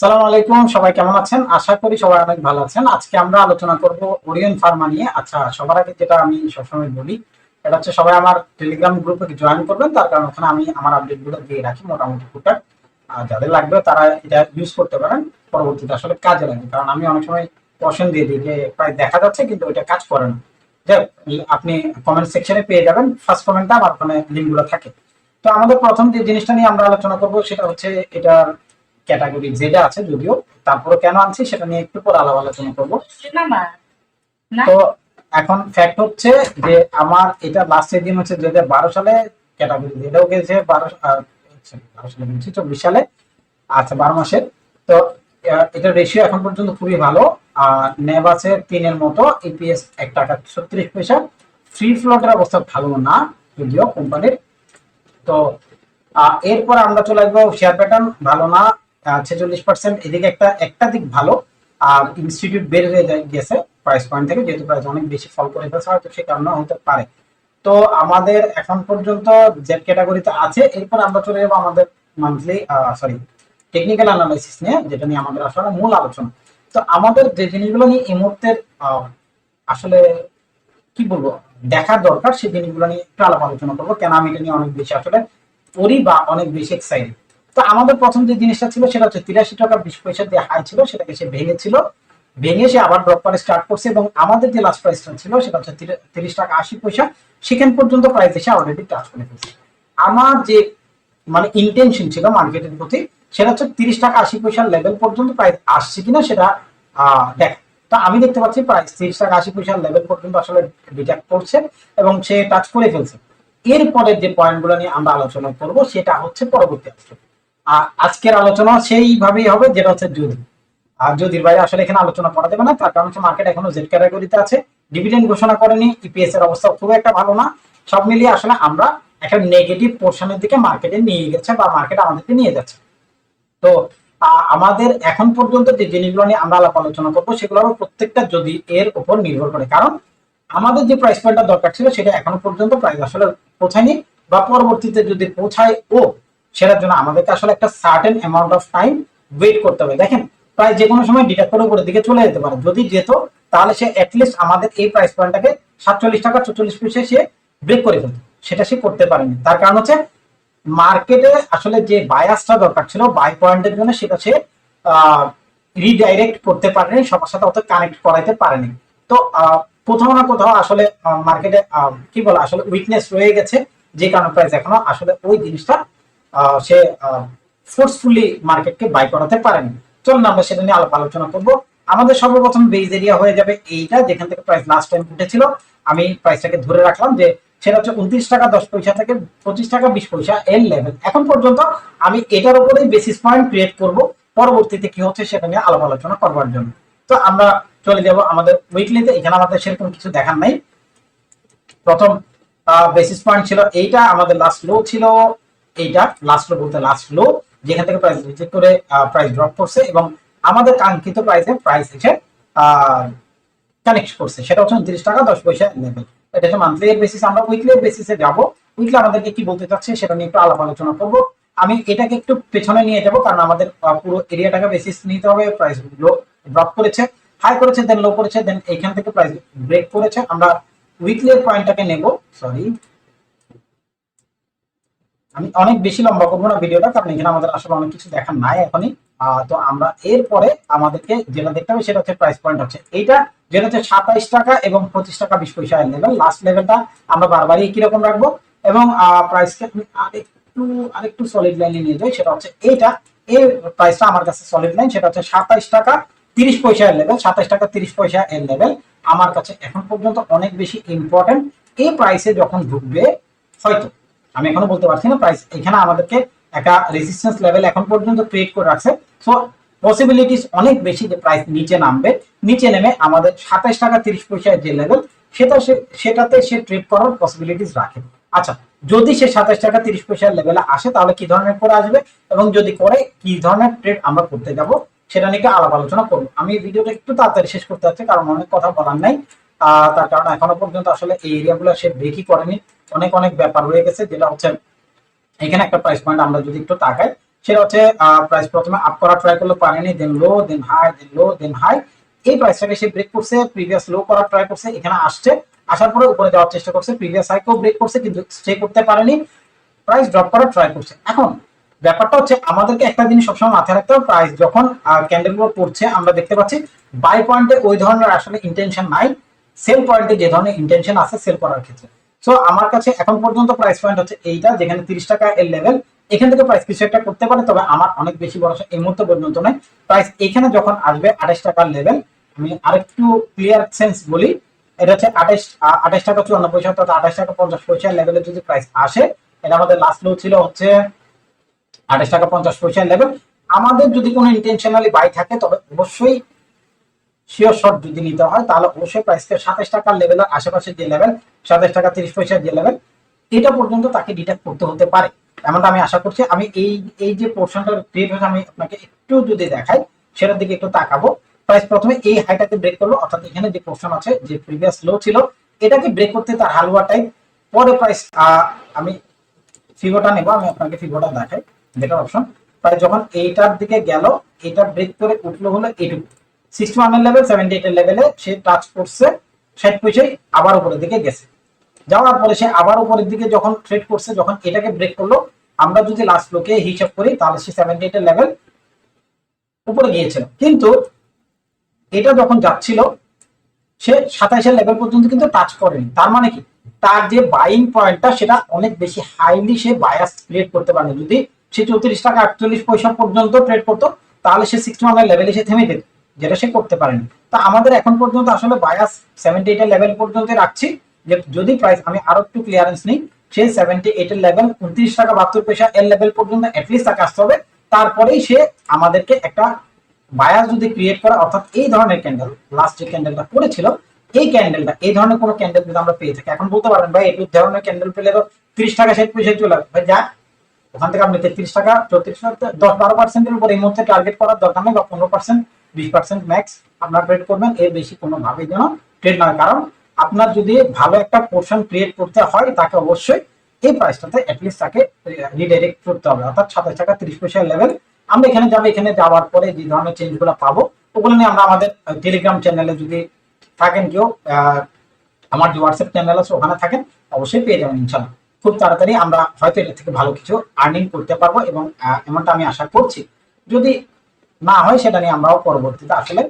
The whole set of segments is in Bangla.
সালাম আলাইকুম, সবাই কেমন আছেন? আশা করি সবাই অনেক ভালো আছেন। আজকে আমরা আলোচনা করব ওরিয়ন ফার্মা নিয়ে। আচ্ছা সবার আগে যেটা আমি সবসময় বলি, এটা হচ্ছে সবাই আমার টেলিগ্রাম গ্রুপে জয়েন করবেন। তার কারণ ওখানে আমি আমার আপডেটগুলো দিয়ে রাখি, মোটামুটি টুকটাক। আর যাদের লাগবে তারা এটা ইউজ করতে পারেন, পরবর্তীতে আসলে কাজে লাগবে কারণ আমি অনেক সময় কোশ্চেন দিয়ে দিই যে প্রায় দেখা যাচ্ছে, কিন্তু ওইটা কাজ করে না। যাই আপনি কমেন্ট সেকশনে পেয়ে যাবেন। ফার্স্ট কমেন্টটা আমার ওখানে লিঙ্কগুলো থাকে। তো আমাদের প্রথম যে জিনিসটা নিয়ে আমরা আলোচনা করব, সেটা হচ্ছে এটার ক্যাটাগরি যেটা আছে যদিও তারপরে কেন আনছি সেটা নিয়ে একটু পরে আলাপ আলোচনা করব। না না। না তো এখন ফ্যাক্ট হচ্ছে যে আমার এটা লাস্টের দিন হচ্ছে দুই হাজার বারো সালে ক্যাটাগরি এটাও গেছে বারো বারো সালে বলছি চব্বিশ সালে আচ্ছা বারো মাসের। তো এটার রেশিও এখন পর্যন্ত খুবই ভালো। আর ন্যাব আছে তিনের মতো ইপিএস এক টাকা ছত্রিশ পয়সা। ফ্রি ফ্লোটের অবস্থা ভালো না যদিও কোম্পানির তো এরপর আমরা চলে আসব শেয়ার প্যাটার্ন ভালো না ছেচল্লিশ পার্সেন্ট এদিকে একটা একটা দিক ভালো আর ইনস্টিটিউট যায়- গেছে প্রাইস পয়েন্ট থেকে, যেহেতু প্রাইস অনেক বেশি ফল করে ফেলছে, হয়তো সে কারণে হতে পারে। তো আমাদের এখন পর্যন্ত জেড ক্যাটাগরিতে আছে, এরপর আমরা চলে যাব আমাদের মান্থলি সরি টেকনিক্যাল অ্যানালাইসিস নিয়ে, যেটা নিয়ে আমাদের আসলে মূল আলোচনা। তো আমাদের যে জিনিসগুলো নিয়ে এই মুহূর্তে আসলে কি বলব, দেখার দরকার, সেই জিনিসগুলো নিয়ে একটু আলাপ আলোচনা করব, কেন আমি এটা নিয়ে অনেক বেশি আসলে পড়ি বা অনেক বেশি এক্সাইটেড তো আমাদের প্রথম যে জিনিসটা ছিল সেটা হচ্ছে তিরাশি টাকা বিশ পয়সা যে হাই ছিল, সেটাকে সে ভেঙেছিল ভেঙে সে আবার ড্রপ করে স্টার্ট করছে এবং আমাদের যে লাস্ট প্রাইসটা ছিল সেটা হচ্ছে তিরিশ টাকা আশি পয়সা, সেখান পর্যন্ত প্রাইস এসে অলরেডি টাচ করে ফেলছে। আমার যে মানে ইন্টেনশন ছিল মার্কেটের প্রতি, সেটা হচ্ছে তিরিশ টাকা আশি পয়সার লেভেল পর্যন্ত প্রাইস আসছে কিনা সেটা দেখ। তো আমি দেখতে পাচ্ছি প্রাইস তিরিশ টাকা আশি পয়সার লেভেল পর্যন্ত আসলে ডিটেক্ট করছে এবং সে টাচ করে ফেলছে। এরপরে যে পয়েন্টগুলো নিয়ে আমরা আলোচনা করব, সেটা হচ্ছে পরবর্তী আলোচনা। আজকের আলোচনা সেইভাবেই হবে, যেটা হচ্ছে যদি। আর যদির বাইরে আসলে এখানে আলোচনা করা যাবে না, তার কারণ হচ্ছে মার্কেট এখনও জেড ক্যাটাগরিতে আছে। ডিভিডেন্ড ঘোষণা করেনি ইপিএস এর অবস্থা খুব একটা ভালো না। সব মিলিয়ে আসলে আমরা একটা নেগেটিভ পোর্শনের দিকে মার্কেটে নিয়ে গেছে বা মার্কেট আমাদেরকে নিয়ে যাচ্ছে। তো আমাদের এখন পর্যন্ত যে জিনিসগুলো নিয়ে আমরা আলাপ আলোচনা করব সেগুলো প্রত্যেকটা যদি এর উপর নির্ভর করে। কারণ, আমাদের যে প্রাইস পয়েন্টটা দরকার ছিল, সেটা এখনও পর্যন্ত প্রাইস আসলে পৌঁছায়নি বা পরবর্তীতে যদি পৌঁছায় ও সেটার জন্য আমাদেরকে আসলে একটা certain amount of time wait করতে হবে। দেখেন, প্রায় যে কোনো সময় ডিটেক্ট করে উপরের দিকে চলে যেতে পারে। যদি যেত, তাহলে সে অ্যাটলিস্ট আমাদের এই প্রাইস পয়েন্টটাকে সাতচল্লিশ টাকা চল্লিশ পয়সা সে ব্রেক করে ফেলতো। সেটা সে করতে পারেনি। তার কারণ হচ্ছে মার্কেটে আসলে যে বায়াসটা দরকার ছিল বাই পয়েন্টের জন্য সেটা সে রিডাইরেক্ট করতে পারেনি, সবার সাথে অত কানেক্ট করাইতে পারেনি। তো কোথাও না কোথাও আসলে মার্কেটে কি বলে, আসলে উইকনেস রয়ে গেছে। যে কারণে প্রাইস এখনও আসলে ওই জিনিসটা সে ফোর্সফুলি মার্কেটকে বাই করাতে পারেনি। চলুন আমরা সেটা নিয়ে আলাপ আলোচনা করব। আমাদের সর্বপ্রথম বেজ এরিয়া হয়ে যাবে এইটা, যেখান থেকে প্রাইস লাস্ট টাইম উঠেছিল। আমি প্রাইসটাকে ধরে রাখলাম যে সেটা হচ্ছে উনত্রিশ টাকা, দশ পয়সা থেকে পঁচিশ টাকা, বিশ পয়সা এর লেভেল এখন পর্যন্ত আমি এটার উপরেই বেসিস পয়েন্ট ক্রিয়েট করব। পরবর্তীতে কি হচ্ছে সেটা নিয়ে আলাপ আলোচনা করবার জন্য। তো আমরা চলে যাব আমাদের উইকলিতে এখানে আমাদের সেরকম কিছু দেখার নাই। প্রথম বেসিস পয়েন্ট ছিল এইটা। আমাদের লাস্ট লো ছিল এইটা লাস্ট লো বলতে লাস্ট লো যেখান থেকে প্রাইস রিজেক্ট করে প্রাইস ড্রপ করছে এবং আমাদের কাঙ্ক্ষিত প্রাইসে প্রাইস এসে কানেক্ট করছে। সেটা হচ্ছে উনত্রিশ টাকা, দশ পয়সা লেভেল এটা হচ্ছে মান্থলি এর বেসিস আমরা উইকলি এর বেসিসে যাব। উইকলি আমাদেরকে কি বলতে চাচ্ছে সেটা নিয়ে একটু আলাপ আলোচনা করব। আমি এটাকে একটু পেছনে নিয়ে যাব, কারণ আমাদের পুরো এরিয়াটাকে বেসিস নিতে হবে। প্রাইস লো ড্রপ করেছে হাই করেছে দেন লো করেছে দেন এখান থেকে প্রাইস ব্রেক করেছে। আমরা উইকলি এর পয়েন্টটাকে নেব সরি আমি অনেক বেশি লম্বা করব না ভিডিওটা, কারণ এখানে আমাদের আসলে অনেক কিছু দেখার নাই এখনই। তো আমরা এরপরে আমাদেরকে যেটা দেখতে হবে সেটা হচ্ছে প্রাইস পয়েন্ট হচ্ছে। এইটা যেটা হচ্ছে সাতাইশ টাকা এবং পঁচিশ টাকা বিশ পয়সা লেভেল লাস্ট লেভেলটা আমরা বারবারই একই রকম রাখব? এবং প্রাইসকে আমি আরেকটু আরেকটু সলিড লাইনে নিয়ে যাই, সেটা হচ্ছে এইটা। এই প্রাইসটা আমার কাছে সলিড লাইন সেটা হচ্ছে সাতাইশ টাকা তিরিশ পয়সা এর লেভেল সাতাইশ টাকা তিরিশ পয়সা এর লেভেল আমার কাছে এখন পর্যন্ত অনেক বেশি ইম্পর্টেন্ট এই প্রাইসে যখন ঢুকবে, হয়তো আমি এখনও বলতে পারছি না প্রাইস এখানে আমাদেরকে একটা রেজিস্ট্যান্স লেভেল এখন পর্যন্ত ক্রিয়েট করে রাখছে। সো পসিবিলিটিস অনেক বেশি যে প্রাইস নিচে নামবে। নিচে নেমে আমাদের সাতাইশ টাকা তিরিশ পয়সার যে লেভেল সেটা সেটাতে সে ট্রেড করার পসিবিলিটিস রাখে। আচ্ছা যদি সে সাতাইশ টাকা তিরিশ পয়সার লেভেলে আসে, তাহলে কি ধরনের করে আসবে? এবং যদি করে, কি ধরনের ট্রেড আমরা করতে যাব? সেটা নিয়ে আলাপ আলোচনা করব। আমি ভিডিওটা একটু তাড়াতাড়ি শেষ করতে যাচ্ছি, কারণ অনেক কথা বলার নাই। তার কারণ এখনও পর্যন্ত আসলে এই এরিয়াগুলো সে ব্রেকই করেনি। অনেক অনেক ব্যাপার রয়ে গেছে, যেটা হচ্ছে এখানে একটা প্রাইস পয়েন্ট আমরা যদি একটু তাকাই, সেটা হচ্ছে প্রাইস প্রথমে আপ করা ট্রাই করলে পারেনি দেন লো দেন হাই দেন লো দেন হাই এই প্রাইসটাকে সে ব্রেক করছে প্রিভিয়াস লো করার ট্রাই করছে, এখানে আসছে, আসার পরে উপরে যাওয়ার চেষ্টা করছে প্রিভিয়াস হাইকেও ব্রেক করছে, কিন্তু স্টে করতে পারেনি প্রাইস ড্রপ করার ট্রাই করছে। এখন, ব্যাপারটা হচ্ছে আমাদেরকে একটা জিনিস সবসময় মাথায় রাখতে হবে প্রাইস যখন ক্যান্ডেলগুলো পড়ছে, আমরা দেখতে পাচ্ছি বাই পয়েন্টে ওই ধরনের আসলে ইন্টেনশন নাই সেল পয়েন্টে যে ধরনের ইন্টেনশন আছে সেল করার ক্ষেত্রে। সো আমার কাছে এখন পর্যন্ত প্রাইস পয়েন্ট হচ্ছে এইটা, যেখানে তিরিশ টাকা এর লেভেল এখান থেকে প্রাইস কিছু একটা করতে পারে, তবে আমার অনেক বেশি ভরসা এই মুহূর্তে পর্যন্ত নয়। প্রাইস এখানে যখন আসবে আঠাশ টাকার লেভেল আমি আরেকটু ক্লিয়ার সেন্স বলি, এটা হচ্ছে আঠাশ আঠাশ টাকা চুয়ান্ন পয়সা, অর্থাৎ আঠাশ টাকা পঞ্চাশ পয়সা লেভেলে যদি প্রাইস আসে, এটা আমাদের লাস্ট লো ছিল হচ্ছে আঠাশ টাকা পঞ্চাশ পয়সা লেভেল আমাদের যদি কোনো ইন্টেনশনালি বাই থাকে, তবে অবশ্যই শিওর শর্ট যদি নিতে হয়, তাহলে অবশ্যই প্রাইসকে সাতাশ টাকার লেভেলের আশেপাশে যে লেভেল সাতাশ টাকা, তিরিশ পয়সা যে লেভেল এটা পর্যন্ত তাকে ডিটেক্ট করতে হতে পারে। এমনটা আমি আশা করছি। আমি এই এই যে পোর্শনটা ক্রিয়েট হয়েছে আমি আপনাকে একটু যদি দেখাই, সেটার দিকে একটু তাকাবো। প্রাইস প্রথমে এই হাইটাকে ব্রেক করল, অর্থাৎ এখানে যে পোর্শন আছে, যে প্রিভিয়াস লো ছিল, এটাকে ব্রেক করতে তার হালুয়া টাইপ পরে প্রাইস আমি ফিগোটা নেব, আমি আপনাকে ফিগোটা দেখাই বেটার অপশন প্রায় যখন এইটার দিকে গেল, এটা ব্রেক করে উঠল হলো এইটুকু। সিক্সটি ওয়ানের লেভেল সেভেন্টি এইটের লেভেলে সে টাচ করছে ষাট পয়সায় আবার উপরের দিকে গেছে। যাওয়ার পরে সে আবার উপরের দিকে যখন ট্রেড করছে, যখন এটাকে ব্রেক করল, আমরা যদি লাস্ট লোকে হিসাব করি, তাহলে সে সেভেন্টি এইটের লেভেল উপরে গিয়েছিল। কিন্তু এটা যখন যাচ্ছিল, সে সাতাইশের লেভেল পর্যন্ত কিন্তু টাচ করেনি। তার মানে কি? তার যে বাইং পয়েন্টটা সেটা অনেক বেশি হাইলি সে বায়াস ক্রিয়েট করতে পারে যদি সে চৌত্রিশ টাকা আটচল্লিশ পয়সা পর্যন্ত ট্রেড করতো, তাহলে সে সিক্সটি ওয়ানের লেভেলে সে থেমে যেত। যেটা সে করতে পারেনি। তা আমাদের এখন পর্যন্ত আসলে বায়াস সেভেন্টি এইটের লেভেল পর্যন্ত রাখছি যে যদি প্রাইস আমি আরও একটু ক্লিয়ারেন্স নিই, সে সেভেন্টি এইটের লেভেল উনত্রিশ টাকা বাহাত্তর পয়সা এর লেভেল পর্যন্ত অ্যাটলিস্ট তাকে আসতে হবে। তারপরেই সে আমাদেরকে একটা বায়াস যদি ক্রিয়েট করে, অর্থাৎ এই ধরনের ক্যান্ডেল লাস্ট যে ক্যান্ডেলটা করেছিল এই ক্যান্ডেলটা এই ধরনের কোনো ক্যান্ডেল যদি আমরা পেয়ে থাকি, এখন বলতে পারেন ভাই, এই ধরনের ক্যান্ডেল পেলে তো ত্রিশ টাকা ষাট পয়সায় চলে আসবে। যা, ওখান থেকে আপনি তেত্রিশ টাকা, চৌত্রিশ টাকা, দশ বারো পার্সেন্টের উপর এই মুহূর্তে টার্গেট করার দরকার নেই বা পনেরো পার্সেন্ট বিশ পার্সেন্ট ম্যাক্স আপনার ট্রেড করবেন, এর বেশি কোনোভাবেই যেন ট্রেড নয় কারণ আপনার যদি ভালো একটা পোর্শন ক্রিয়েট করতে হয়, তাকে অবশ্যই এই প্রাইসটাতে অ্যাটলিস্ট তাকে রিডাইরেক্ট করতে হবে। অর্থাৎ সাতাশ টাকা তিরিশ পয়সার লেভেল আমরা এখানে যাব, এখানে যাওয়ার পরে যে ধরনের চেঞ্জগুলো পাবো, ওগুলো নিয়ে আমরা আমাদের টেলিগ্রাম চ্যানেলে যদি থাকেন কেউ আমার যে হোয়াটসঅ্যাপ চ্যানেল আছে, ওখানে থাকেন, অবশ্যই পেয়ে যাবেন ইনশাল্লাহ। খুব তাড়াতাড়ি আমরা হয়তো এটা থেকে ভালো কিছু আর্নিং করতে পারব এবং এমনটা আমি আশা করছি। যদি না হয় সেটা নিয়ে আমরাও পরবর্তীতে আসলে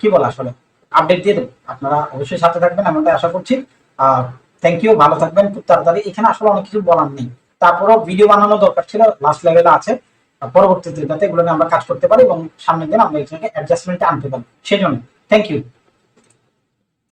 কি বলে আসলে আপডেট দিয়ে দেবো। আপনারা অবশ্যই সাথে থাকবেন আমরা আশা করছি। থ্যাংক ইউ ভালো থাকবেন, খুব তাড়াতাড়ি। এখানে আসলে অনেক কিছু বলার নেই। তারপরেও ভিডিও বানানো দরকার ছিল লাস্ট লেভেলে আছে। পরবর্তীতে যাতে এগুলো নিয়ে আমরা কাজ করতে পারি এবং সামনের দিন আমরা এখানে অ্যাডজাস্টমেন্টে আনতে পারি। সেই জন্য থ্যাংক ইউ